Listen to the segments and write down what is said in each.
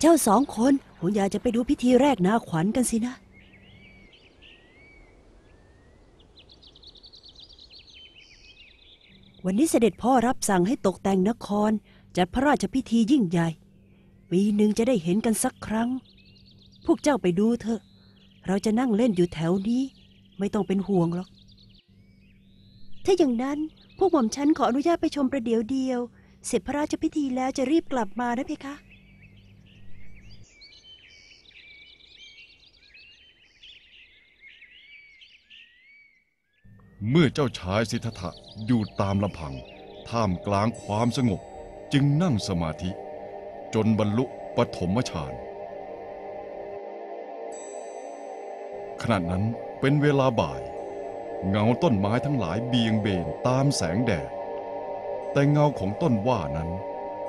เจ้าสองคนคงอยากจะไปดูพิธีแรกนาขวัญกันสินะ วันนี้เสด็จพ่อรับสั่งให้ตกแต่งนคร จัดพระราชพิธียิ่งใหญ่ ปีหนึ่งจะได้เห็นกันสักครั้ง พวกเจ้าไปดูเถอะ เราจะนั่งเล่นอยู่แถวนี้ ไม่ต้องเป็นห่วงหรอก ถ้าอย่างนั้นพวกหม่อมฉันขออนุญาตไปชมประเดี๋ยวเดียว เสร็จพระราชพิธีแล้วจะรีบกลับมานะเพคะ เมื่อเจ้าชายสิทธัตถะอยู่ตามลำพัง ท่ามกลางความสงบจึงนั่งสมาธิ จนบรรลุปฐมฌานขณะนั้นเป็นเวลาบ่าย เงาต้นไม้ทั้งหลายเบียงเบนตามแสงแดด แต่เงาของต้นว่านั้น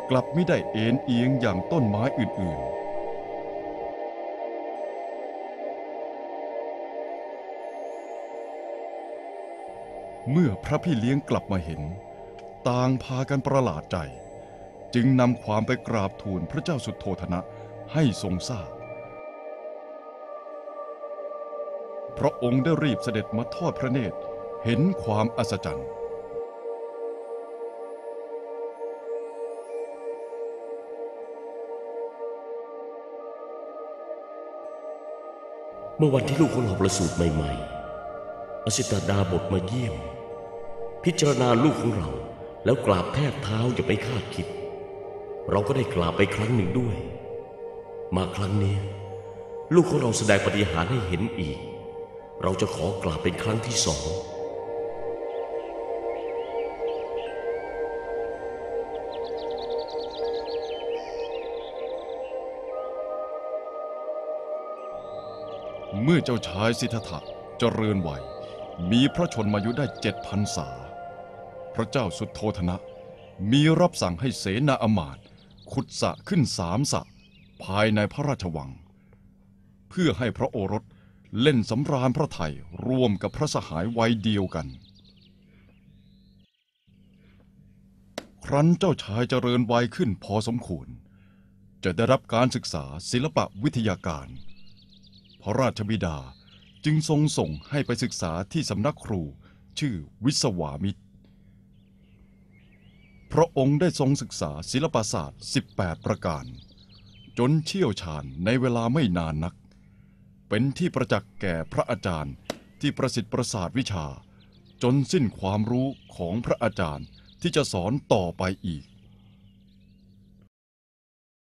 กลับไม่ได้เอ็นเอียงอย่างต้นไม้อื่นๆ เมื่อพระพี่เลี้ยงกลับมาเห็น ต่างพากันประหลาดใจ จึงนำความไปกราบทูลพระเจ้าสุดโทธนะให้ทรงทราบพระองค์ได้รีบเสด็จมาทอดพระเนตรเห็นความอัศจรรย์ เมื่อวันที่ลูกของเราประสูติใหม่ๆอสิตาดาบทมาเยี่ยม พิจารณาลูกของเรา แล้วกราบแทบเท้าอย่าไปคาดคิด เราก็ได้กราบไปครั้งหนึ่งด้วย มาครั้งนี้ ลูกของเราแสดงปฏิหารให้เห็นอีก เราจะขอกราบเป็นครั้งที่สองเมื่อเจ้าชายสิทธัตถะเจริญวัย มีพระชนมายุได้เจ็ดพันษา พระเจ้าสุดโทธนะ มีรับสั่งให้เสนาอมาตย์ขุดสะขึ้นสามสะ ภายในพระราชวัง เพื่อให้พระโอรสเล่นสำราญพระไทยร่วมกับพระสหายวัยเดียวกัน ครั้นเจ้าชายเจริญวัยขึ้นพอสมควร จะได้รับการศึกษาศิลปะวิทยาการ พระราชบิดา จึงทรงส่งให้ไปศึกษาที่สำนักครูชื่อวิศวามิตร พระองค์ได้ทรงศึกษาศิลปศาสตร์ 18 ประการ จนเชี่ยวชาญในเวลาไม่นานนัก เป็นที่ประจักษ์แก่พระอาจารย์ที่ประสิทธิ์ประสาทวิชา จนสิ้นความรู้ของพระอาจารย์ที่จะสอนต่อไปอีก